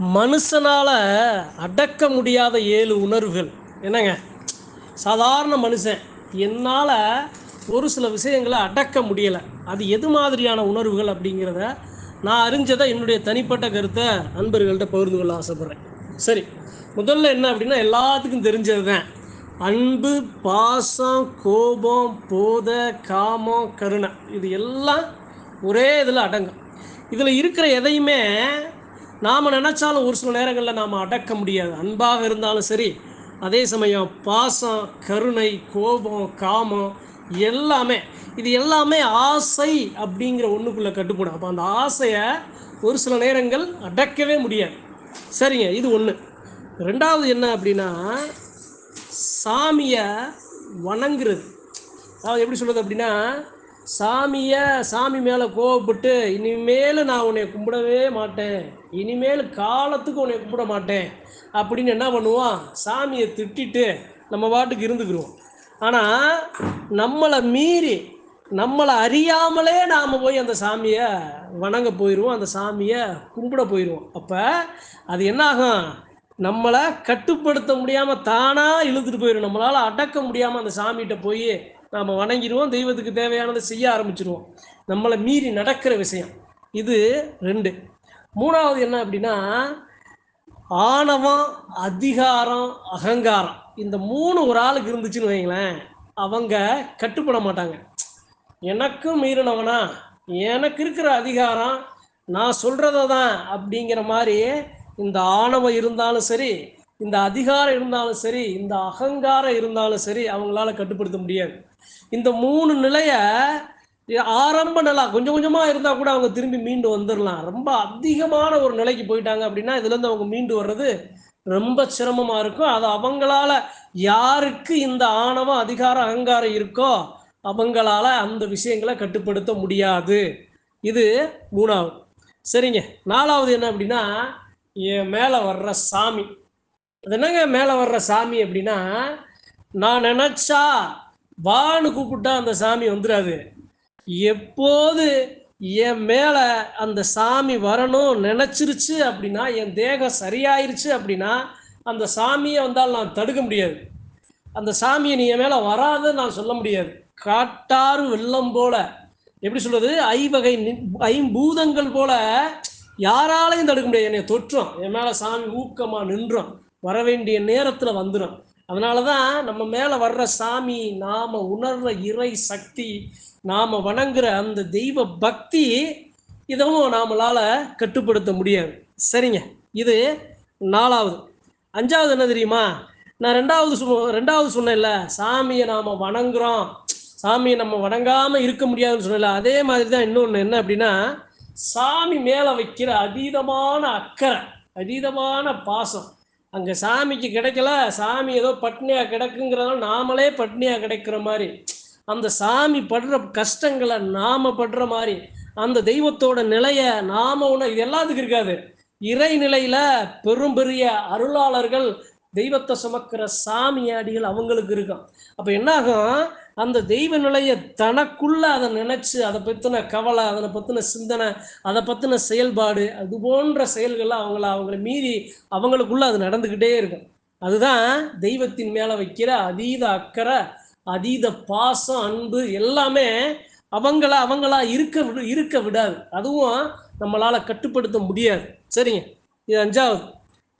மனுஷனால் அடக்க முடியாத ஏழு உணர்வுகள். என்னங்க? சாதாரண மனுஷன். என்னால் ஒரு சில விஷயங்களை அடக்க முடியலை. அது எது மாதிரியான உணர்வுகள் அப்படிங்கிறத நான் அறிஞ்சதை என்னுடைய தனிப்பட்ட கருத்தை நண்பர்கள்ட்ட பகிர்ந்து கொள்ள ஆசைப்பட்றேன். சரி முதல்ல என்ன அப்படின்னா எல்லாத்துக்கும் தெரிஞ்சது தான் அன்பு பாசம் கோபம் போத காமம் கருணை இது எல்லாம் ஒரே இதில் அடங்கும். இதில் இருக்கிற எதையுமே நாம் நினச்சாலும் ஒரு சில நேரங்களில் நாம் அடக்க முடியாது. அன்பாக இருந்தாலும் சரி அதே சமயம் பாசம் கருணை கோபம் காமம் எல்லாமே இது எல்லாமே ஆசை அப்படிங்கிற ஒன்றுக்குள்ளே கட்டுப்படும். அப்போ அந்த ஆசையை ஒரு சில நேரங்கள் அடக்கவே முடியாது. சரிங்க இது ஒன்று ரெண்டாவது என்ன அப்படின்னா சாமியை வணங்குறது. அதாவது எப்படி சொல்கிறது அப்படின்னா சாமியை சாமி மேலே கோவப்பட்டு இனிமேல் நான் உன்னை கும்பிடவே மாட்டேன். இனிமேல் காலத்துக்கு உன்னை கும்பிட மாட்டேன். அப்படின்னு என்ன பண்ணுவோம் சாமியை திட்டிட்டு நம்ம பாட்டுக்கு இருந்துக்கிறோம் ஆனால் நம்மளை மீறி நம்மளை அறியாமலே நாம் போய் அந்த சாமியை வணங்க போயிடுவோம் அந்த சாமியை கும்பிட போயிடுவோம் அப்போ அது என்ன ஆகும்? நம்மளை கட்டுப்படுத்த முடியாமல் தானாக இழுத்துட்டு போயிடும் நம்மளால் அடக்க முடியாமல் அந்த சாமிகிட்ட போய் நாம் வணங்கிடுவோம் தெய்வத்துக்கு தேவையானதை செய்ய ஆரம்பிச்சிருவோம். நம்மளை மீறி நடக்கிற விஷயம். இது ரெண்டு. மூணாவது என்ன அப்படின்னா ஆணவம் அதிகாரம் அகங்காரம். இந்த மூணு ஒரு ஆளுக்கு இருந்துச்சுன்னு வைங்களேன் அவங்க கட்டுப்பட மாட்டாங்க. எனக்கும் மீறினவனா எனக்கு இருக்கிற அதிகாரம் நான் சொல்கிறத தான் அப்படிங்கிற மாதிரி இந்த ஆணவம் இருந்தாலும் சரி இந்த அதிகாரம் இருந்தாலும் சரி இந்த அகங்காரம் இருந்தாலும் சரி அவங்களால கட்டுப்படுத்த முடியாது. இந்த மூணு நிலையை ஆரம்ப நிலா கொஞ்சம் கொஞ்சமா இருந்தா கூட அவங்க திரும்பி மீண்டு வந்துடலாம் ரொம்ப அதிகமான ஒரு நிலைக்கு போயிட்டாங்க அப்படின்னா இதுல இருந்து அவங்க மீண்டு வர்றது ரொம்ப சிரமமா இருக்கும். அது அவங்களால யாருக்கு இந்த ஆணவம் அதிகாரம் அகங்காரம் இருக்கோ அவங்களால அந்த விஷயங்களை கட்டுப்படுத்த முடியாது. இது மூணாவது. சரிங்க. நாலாவது என்ன அப்படின்னா என் மேலே வர்ற சாமி. அது என்னங்க மேலே வர்ற சாமி அப்படின்னா நான் நினச்சா வான்னு கூப்பிட்டா அந்த சாமி வந்துடாது எப்போது என் மேலே அந்த சாமி வரணும் நினச்சிருச்சு அப்படின்னா என் தேகம் சரியாயிருச்சு அப்படின்னா அந்த சாமியை வந்தால் நான் தடுக்க முடியாது. அந்த சாமியை நீ என் மேலே வராதுன்னு நான் சொல்ல முடியாது. காட்டாறு வெள்ளம் போல. எப்படி சொல்றது? ஐவகை ஐம்பூதங்கள் போல யாராலையும் தடுக்க முடியாது. என்னை தொற்றும். என் மேலே சாமி ஊக்கமாக நின்றோம். வர வேண்டிய நேரத்தில் வந்துடும் அதனாலதான் நம்ம மேலே வர்ற சாமி நாம் உணர்ற இறை சக்தி நாம் வணங்குற அந்த தெய்வ பக்தி இதுவும் நாமளால கட்டுப்படுத்த முடியாது. சரிங்க. இது நாலாவது. அஞ்சாவது என்ன தெரியுமா? நான் ரெண்டாவது சொ ரெண்டாவது சொன்னேன்ல சாமியை நாம் வணங்குறோம். சாமியை நம்ம வணங்காமல் இருக்க முடியாதுன்னு சொன்னல அதே மாதிரி தான் இன்னொன்று என்ன அப்படின்னா சாமி மேலே வைக்கிற அதீதமான அக்கறை அதீதமான பாசம் அங்கே சாமிக்கு கிடைக்கல சாமி ஏதோ பட்னியாக கிடக்குங்கிறதால நாமளே பட்னியாக கிடைக்கிற மாதிரி. அந்த சாமி படுற கஷ்டங்களை நாம படுற மாதிரி அந்த தெய்வத்தோட நிலையை நாம உண இது எல்லாத்துக்கும் இருக்காது. இறை நிலையில பெரும் பெரிய அருளாளர்கள் தெய்வத்தை சுமக்கிற சாமியாடிகள் அவங்களுக்கு இருக்கும் அப்போ என்னாகும்? அந்த தெய்வ நிலையை தனக்குள்ள அதை நினைச்சு அதை பற்றின கவலை அதனை பற்றின சிந்தனை அதை பற்றின செயல்பாடு அது போன்ற செயல்கள்லாம் அவங்கள அவங்கள மீறி அவங்களுக்குள்ள அது நடந்துக்கிட்டே இருக்கும். அதுதான் தெய்வத்தின் மேலே வைக்கிற அதீத அக்கறை அதீத பாசம் அன்பு எல்லாமே அவங்கள அவங்களா இருக்க விடு இருக்க விடாது. அதுவும் நம்மளால் கட்டுப்படுத்த முடியாது. சரிங்க? இது அஞ்சாவது.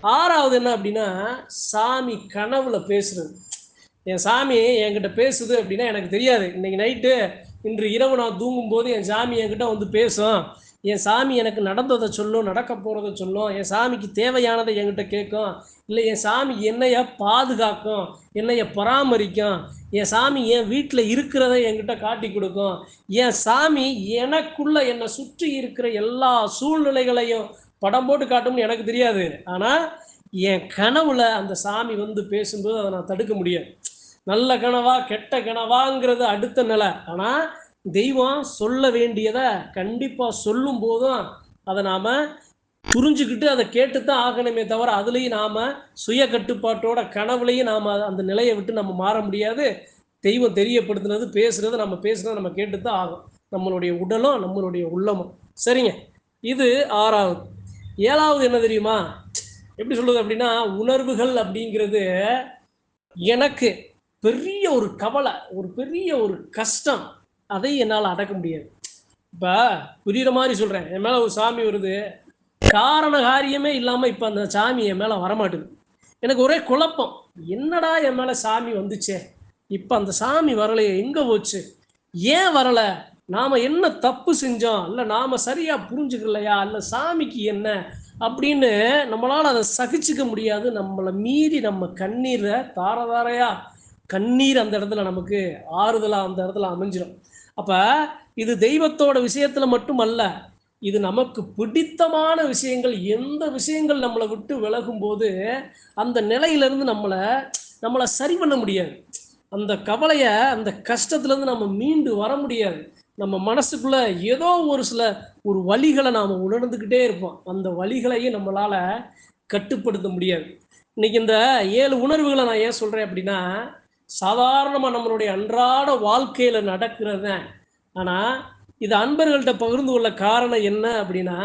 ஆறாவது என்ன அப்படின்னா சாமி கனவுல பேசுறது. என் சாமி என்கிட்ட பேசுது அப்படின்னா எனக்கு தெரியாது. இன்னைக்கு நைட்டு இன்று இரவு நான் தூங்கும்போது என் சாமி என்கிட்ட வந்து பேசும். என் சாமி எனக்கு நடந்ததை சொல்லும் நடக்க போகிறத சொல்லும். என் சாமிக்கு தேவையானதை என்கிட்ட கேட்கும். இல்லை என் சாமி என்னைய பாதுகாக்கும் என்னைய பராமரிக்கும். என் சாமி என் வீட்டில் இருக்கிறத என்கிட்ட காட்டி கொடுக்கும். என் சாமி எனக்குள்ள என்னை சுற்றி இருக்கிற எல்லா சூழ்நிலைகளையும் படம் போட்டு காட்டும்னு எனக்கு தெரியாது. ஆனால் என் கனவுல அந்த சாமி வந்து பேசும்போது அதை நான் தடுக்க முடியாது. நல்ல கனவா கெட்ட கனவாங்கிறது அடுத்த நிலை. ஆனால் தெய்வம் சொல்ல வேண்டியதை கண்டிப்பாக சொல்லும் போதும் அதை நாம் புரிஞ்சுக்கிட்டு அதை கேட்டு தான் ஆகணுமே தவிர அதுலேயும் நாம் சுய கட்டுப்பாட்டோட கனவுலையும் நாம் அந்த நிலையை விட்டு நம்ம மாற முடியாது. தெய்வம் தெரியப்படுத்தினது பேசுகிறது நம்ம பேசுகிறத நம்ம கேட்டு தான் ஆகும். நம்மளுடைய உடலும் நம்மளுடைய உள்ளமும். சரிங்க. இது ஆறாவது. ஏழாவது என்ன தெரியுமா? எப்படி சொல்லுது அப்படின்னா உணர்வுகள் அப்படிங்கிறது எனக்கு பெரிய ஒரு கவலை ஒரு பெரிய ஒரு கஷ்டம். அதை என்னால் அடக்க முடியாது. இப்போ புரியுற மாதிரி சொல்கிறேன் என் மேலே ஒரு சாமி வருது. காரண காரியமே இல்லாமல் இப்போ அந்த சாமி என் மேலே வரமாட்டுது. எனக்கு ஒரே குழப்பம். என்னடா என் மேலே சாமி வந்துச்சே? இப்போ அந்த சாமி வரலையே எங்கே போச்சு? ஏன் வரலை? நாம் என்ன தப்பு செஞ்சோம்? இல்லை நாம சரியாக புரிஞ்சுக்கலையா? இல்லை சாமிக்கு என்ன? அப்படின்னு நம்மளால் அதை சகிச்சுக்க முடியாது. நம்மளை மீறி நம்ம கண்ணீரை தாரதாரையா கண்ணீர் அந்த இடத்துல நமக்கு ஆறுதலாக அந்த இடத்துல அமைஞ்சிடும் அப்போ இது தெய்வத்தோட விஷயத்தில் மட்டுமல்ல இது நமக்கு பிடித்தமான விஷயங்கள் எந்த விஷயங்கள் நம்மளை விட்டு விலகும் போது அந்த நிலையிலிருந்து நம்மளை நம்மளை சரி பண்ண முடியாது. அந்த கவலையை அந்த கஷ்டத்துலேருந்து நம்ம மீண்டு வர முடியாது. நம்ம மனசுக்குள்ள ஏதோ ஒரு சில ஒரு வழிகளை நாம் உணர்ந்துக்கிட்டே இருப்போம். அந்த வழிகளையும் நம்மளால் கட்டுப்படுத்த முடியாது. இன்னைக்கு இந்த ஏழு உணர்வுகளை நான் ஏன் சொல்கிறேன் அப்படின்னா சாதாரணமாக நம்மளுடைய அன்றாட வாழ்க்கையில் நடக்கிறது ஆனால் இது அன்பர்கள்ட்ட பகிர்ந்து கொள்ள காரணம் என்ன அப்படின்னா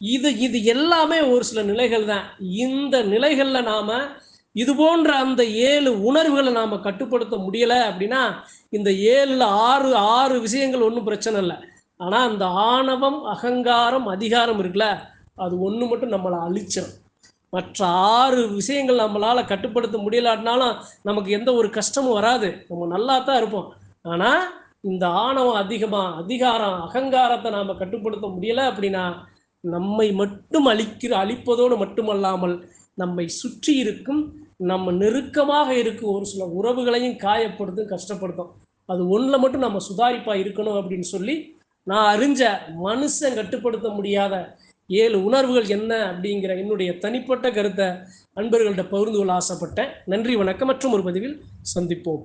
இது இது எல்லாமே ஒரு சில நிலைகள் தான் இந்த நிலைகளில் நாம் இது போன்ற அந்த ஏழு உணர்வுகளை நாம் கட்டுப்படுத்த முடியலை அப்படின்னா இந்த ஏழில் ஆறு ஆறு விஷயங்கள் ஒன்றும் பிரச்சனை இல்லை. ஆனால் அந்த ஆணவம் அகங்காரம் அதிகாரம் இருக்குல்ல அது ஒன்று மட்டும் நம்மளை அழிச்சிடும் மற்ற ஆறு விஷயங்கள் நம்மளால் கட்டுப்படுத்த முடியலாட்டினாலும் நமக்கு எந்த ஒரு கஷ்டமும் வராது. நம்ம நல்லா தான் இருப்போம். ஆனால் இந்த ஆணவம் அதிகமாக அதிகாரம் அகங்காரத்தை நாம் கட்டுப்படுத்த முடியலை அப்படின்னா நம்மை மட்டும் அழிக்கிற அழிப்பதோடு மட்டுமல்லாமல் நம்மை சுற்றி இருக்கும் நம்ம நெருக்கமாக இருக்கும் ஒரு சில உறவுகளையும் காயப்படுத்தும் கஷ்டப்படுத்தும். அது ஒன்றில் மட்டும் நம்ம சுதாரிப்பாக இருக்கணும் அப்படின்னு சொல்லி நான் அறிஞ்ச மனுஷன் கட்டுப்படுத்த முடியாத ஏழு உணர்வுகள் என்ன அப்படிங்கிற என்னுடைய தனிப்பட்ட கருத்தை அன்பர்கள்ட்ட பகிர்ந்து கொள்ள ஆசைப்பட்டேன். நன்றி வணக்கம் மற்றும் ஒரு பதிவில் சந்திப்போம்.